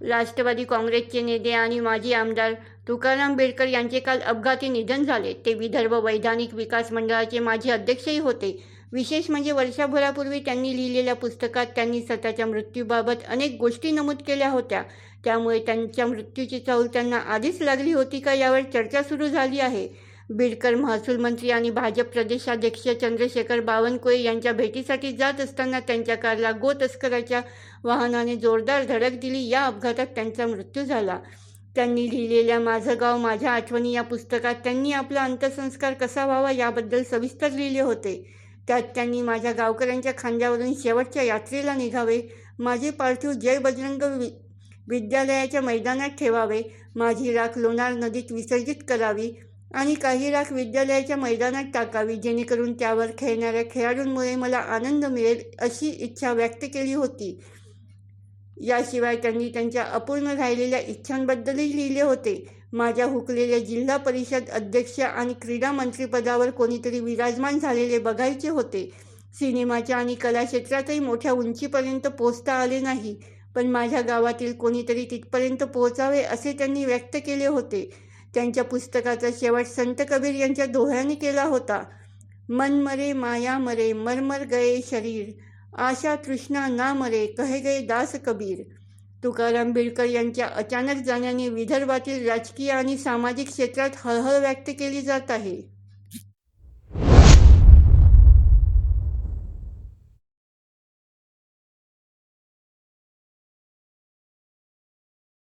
राष्ट्रवादी काँग्रेसचे नेते आणि माजी आमदार तुकाराम बेडकर यांचे काल अपघाती निधन झाले. ते विदर्भ वैधानिक विकास मंडळाचे माजी अध्यक्षही होते. विशेष म्हणजे वर्षभरापूर्वी त्यांनी लिहिलेल्या पुस्तकात त्यांनी स्वतःच्या मृत्यूबाबत अनेक गोष्टी नमूद केल्या होत्या. त्यामुळे त्यांच्या मृत्यूची चाहूल त्यांना आधीच लागली होती का यावर चर्चा सुरू झाली आहे. बीडकर महसूल मंत्री आणि भाजप प्रदेशाध्यक्ष चंद्रशेखर बावनकुळे यांच्या भेटीसाठी जात असताना त्यांच्या कारला गो तस्कराच्या वाहनाने जोरदार धडक दिली. या अपघातात त्यांचा मृत्यू झाला. त्यांनी लिहिलेल्या माझं गाव माझ्या आठवणी या पुस्तकात त्यांनी आपला अंत्यसंस्कार कसा व्हावा याबद्दल सविस्तर लिहिले होते. त्यात त्यांनी माझ्या गावकऱ्यांच्या खांद्यावरून शेवटच्या यात्रेला निघावे माझे पार्थिव जय बजरंग वि विद्यालयाच्या मैदानात ठेवावे माझी राख लोणार नदीत विसर्जित करावी आणि काही राख विद्यालयाच्या मैदानात टाकावी जेणेकरून त्यावर खेळणाऱ्या खेळाडूंमुळे मला आनंद मिळेल अशी इच्छा व्यक्त केली होती. याशिवाय त्यांनी त्यांच्या अपूर्ण राहिलेल्या इच्छांबद्दलही लिहिले होते. माझ्या हुकलेल्या जिल्हा परिषद अध्यक्ष आणि क्रीडा मंत्रीपदावर कोणीतरी विराजमान झालेले बघायचे होते. सिनेमाच्या आणि कला क्षेत्रातही मोठ्या उंचीपर्यंत पोचता आले नाही. पण माझ्या गावातील कोणीतरी तिथपर्यंत पोहोचावे असे त्यांनी व्यक्त केले होते. त्यांच्या पुस्तकाचा शेवट संत कबीर यांच्या दोह्याने केला होता. मन मरे माया मरे मरमर गये शरीर. आशा तृष्णा ना मरे कहे गए दास कबीर. तुकाराम बिडकर यांच्या अचानक जाण्याने विदर्भातील राजकीय आणि सामाजिक क्षेत्रात हळहळ व्यक्त केली जात आहे.